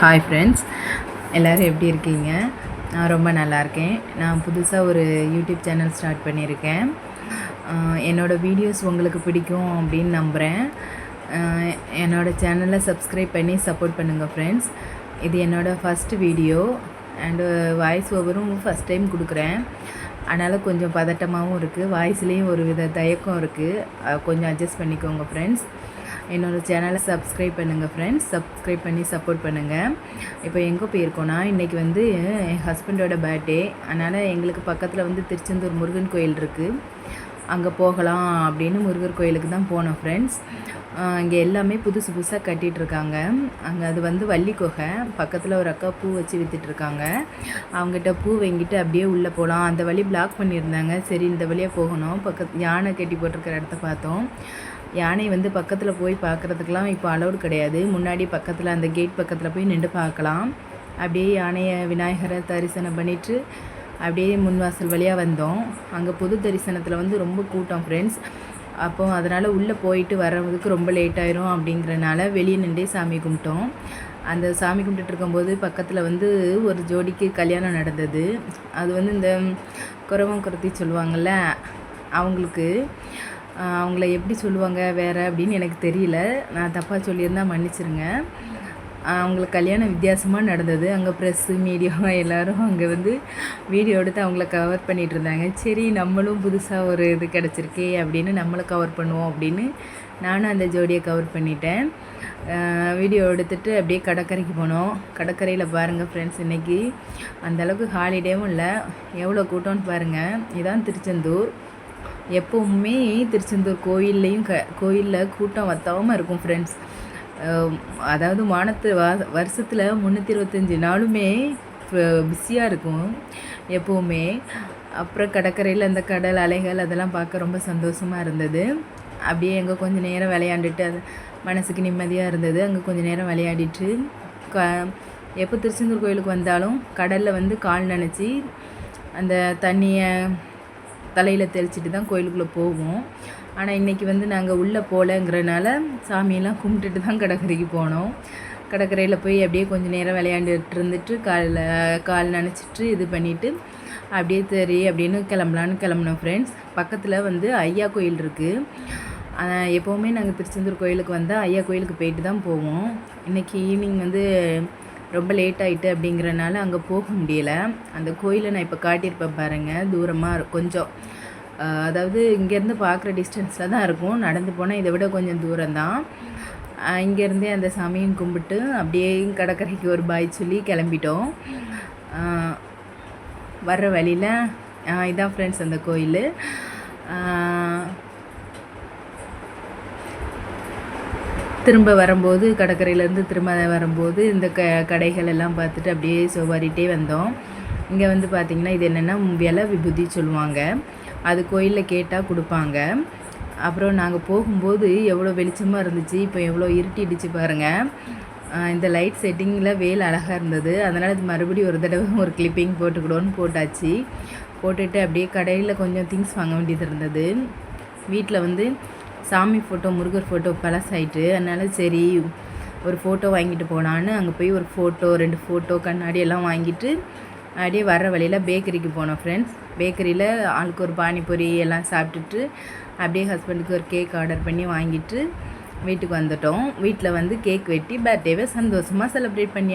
Hi friends எல்லோரும் எப்படி இருக்கீங்க? நான் ரொம்ப நல்லா இருக்கேன். நான் புதுசாக ஒரு யூடியூப் சேனல் ஸ்டார்ட் பண்ணியிருக்கேன். என்னோடய வீடியோஸ் உங்களுக்கு பிடிக்கும் அப்படின்னு நம்புகிறேன் என்னோடய சேனலை சப்ஸ்கிரைப் பண்ணி சப்போர்ட் பண்ணுங்கள் ஃப்ரெண்ட்ஸ் இது என்னோடய ஃபஸ்ட்டு வீடியோ அண்டு வாய்ஸ் ஓவரும் ஃபஸ்ட் டைம் கொடுக்குறேன். அதனால் கொஞ்சம் பதட்டமாகவும் இருக்குது வாய்ஸ்லேயும் ஒரு வித தயக்கம் இருக்குது கொஞ்சம் அட்ஜஸ்ட் பண்ணிக்கோங்க ஃப்ரெண்ட்ஸ் என்னோடய சேனலை சப்ஸ்கிரைப் பண்ணுங்கள் ஃப்ரெண்ட்ஸ் சப்ஸ்கிரைப் பண்ணி சப்போர்ட் பண்ணுங்கள் இப்போ எங்கே போயிருக்கோன்னா இன்றைக்கி வந்து என் ஹஸ்பண்டோட பர்த்டே அதனால் எங்களுக்கு பக்கத்தில் வந்து திருச்செந்தூர் முருகன் கோயில் இருக்குது அங்கே போகலாம் அப்படின்னு முருகர் கோயிலுக்கு தான் போனோம் ஃப்ரெண்ட்ஸ் இங்கே எல்லாமே புதுசு புதுசாக கட்டிகிட்ருக்காங்க அங்கே அது வந்து வள்ளி குகை. பக்கத்தில் ஒரு அக்கா பூ வச்சு விற்றுட்ருக்காங்க அவங்ககிட்ட பூ வாங்கிட்டு அப்படியே உள்ளே போகலாம் அந்த வழி பிளாக் பண்ணியிருந்தாங்க. சரி இந்த வழியாக போகணும். பக்கத்து யானை கட்டி போட்டிருக்கிற இடத்த பார்த்தோம். யானை வந்து பக்கத்தில் போய் பார்க்குறதுக்கெலாம் இப்போ அலௌடு கிடையாது. முன்னாடி பக்கத்தில் அந்த கேட் பக்கத்தில் போய் நின்று பார்க்கலாம். அப்படியே யானையை விநாயகரை தரிசனம் பண்ணிவிட்டு அப்படியே முன்வாசல் வழியாக வந்தோம். அங்கே பொது தரிசனத்தில் வந்து ரொம்ப கூட்டம் ஃப்ரெண்ட்ஸ் அப்போ அதனால் உள்ளே போயிட்டு வர்றதுக்கு ரொம்ப லேட் ஆயிரும் அப்படிங்கிறனால வெளியே நின்றே சாமி கும்பிட்டோம். அந்த சாமி கும்பிட்டுட்டு இருக்கும்போது பக்கத்தில் வந்து ஒரு ஜோடிக்கு கல்யாணம் நடந்தது. அது வந்து இந்த குறவம் குறத்தி சொல்லுவாங்கள்ல அவங்களுக்கு. அவங்கள எப்படி சொல்லுவாங்க வேறு அப்படின்னு எனக்கு தெரியல. நான் தப்பாக சொல்லியிருந்தா மன்னிச்சிருங்க. அவங்களுக்கு கல்யாணம் வித்தியாசமாக நடந்தது. அங்கே ப்ரெஸ்ஸு மீடியா எல்லோரும் அங்கே வந்து வீடியோ எடுத்து அவங்கள கவர் பண்ணிகிட்டு இருந்தாங்க. சரி நம்மளும் புதுசாக ஒரு இது கிடச்சிருக்கே அப்படின்னு நம்மளும் கவர் பண்ணுவோம் அப்படின்னு நானும் அந்த ஜோடியை கவர் பண்ணிட்டேன். வீடியோ எடுத்துகிட்டு அப்படியே கடற்கரைக்கு போனோம். கடற்கரையில் பாருங்கள் ஃப்ரெண்ட்ஸ் இன்றைக்கி அந்தளவுக்கு ஹாலிடேவும் இல்லை. எவ்வளோ கூட்டம்னு பாருங்கள் இதான் திருச்செந்தூர். எப்போவுமே திருச்செந்தூர் கோயில்லையும் க கோயிலில் கூட்டம் வத்தாமல் இருக்கும் ஃப்ரெண்ட்ஸ் அதாவது வானத்து வா வருஷத்தில் முந்நூற்றி இருபத்தஞ்சி நாளுமே பிஸியாக இருக்கும் எப்போவுமே. அப்புறம் கடற்கரையில் அந்த கடல் அலைகள் அதெல்லாம் பார்க்க ரொம்ப சந்தோஷமாக இருந்தது. அப்படியே அங்கே கொஞ்சம் நேரம் விளையாண்டுட்டு அது மனசுக்கு நிம்மதியாக இருந்தது. அங்கே கொஞ்சம் நேரம் விளையாடிட்டு க எப்போ திருச்செந்தூர் கோயிலுக்கு வந்தாலும் கடலில் வந்து கால் நினச்சி அந்த தண்ணியை தலையில் தெளிச்சிட்டு தான் கோயிலுக்குள்ளே போவோம். ஆனால் இன்றைக்கி வந்து நாங்கள் உள்ளே போகலங்கிறனால சாமியெல்லாம் கும்பிட்டுட்டு தான் கடற்கரைக்கு போனோம். கடற்கரையில் போய் அப்படியே கொஞ்சம் நேரம் விளையாண்டுட்டு இருந்துட்டு காலில் கால் நினச்சிட்டு இது பண்ணிவிட்டு அப்படியே சரி அப்படின்னு கிளம்பலான்னு கிளம்புனோம் ஃப்ரெண்ட்ஸ் பக்கத்தில் வந்து ஐயா கோயில் இருக்குது எப்போவுமே நாங்கள் திருச்செந்தூர் கோயிலுக்கு வந்தால் ஐயா கோயிலுக்கு போயிட்டு தான் போவோம். இன்றைக்கி ஈவினிங் வந்து ரொம்ப லேட் ஆகிட்டு அப்படிங்கிறனால அங்கே போக முடியலை. அந்த கோயிலை நான் இப்போ காட்டியிருப்பேன் பாருங்கள் தூரமாக கொஞ்சம். அதாவது இங்கேருந்து பார்க்குற டிஸ்டன்ஸில் தான் இருக்கும். நடந்து போனால் இதை விட கொஞ்சம் தூரம்தான் இங்கேருந்தே அந்த சாமியும் கும்பிட்டு அப்படியே கடற்கரைக்கு ஒரு பாய் சொல்லி கிளம்பிட்டோம். வர்ற வழியில் இதான் ஃப்ரெண்ட்ஸ் அந்த கோயில். திரும்ப வரும்போது கடற்கரையிலேருந்து திரும்ப வரும்போது இந்த க கடைகள் எல்லாம் பார்த்துட்டு அப்படியே சோவாரிட்டே வந்தோம். இங்கே வந்து பார்த்திங்கன்னா இது என்னென்னா விலை விபூதி சொல்லுவாங்க. அது கோயிலில் கேட்டால் கொடுப்பாங்க. அப்புறம் நாங்கள் போகும்போது எவ்வளோ வெளிச்சமாக இருந்துச்சு இப்போ எவ்வளோ இருட்டிடுச்சு பாருங்கள் இந்த லைட் செட்டிங்கில் வேல் அழகாக இருந்தது. அதனால் இது மறுபடியும் ஒரு தடவை ஒரு கிளிப்பிங் போட்டுக்கிடுவோன்னு போட்டாச்சு. போட்டுட்டு அப்படியே கடையில் கொஞ்சம் திங்ஸ் வாங்க வேண்டியது இருந்தது. வீட்டில் வந்து சாமி ஃபோட்டோ முருகர் ஃபோட்டோ பழசாயிட்டு அதனால் சரி ஒரு ஃபோட்டோ வாங்கிட்டு போனான்னு அங்கே போய் ஒரு ஃபோட்டோ ரெண்டு ஃபோட்டோ கண்ணாடி எல்லாம் வாங்கிட்டு அப்படியே வர்ற வழியில் பேக்கரிக்கு போனோம் ஃப்ரெண்ட்ஸ் பேக்கரியில் ஆளுக்கு ஒரு பானிபூரி எல்லாம் சாப்பிட்டுட்டு அப்படியே ஹஸ்பண்டுக்கு ஒரு கேக் ஆர்டர் பண்ணி வாங்கிட்டு வீட்டுக்கு வந்துட்டோம். வீட்டில் வந்து கேக் வெட்டி பர்த்டேவை சந்தோஷமாக செலிப்ரேட் பண்ணி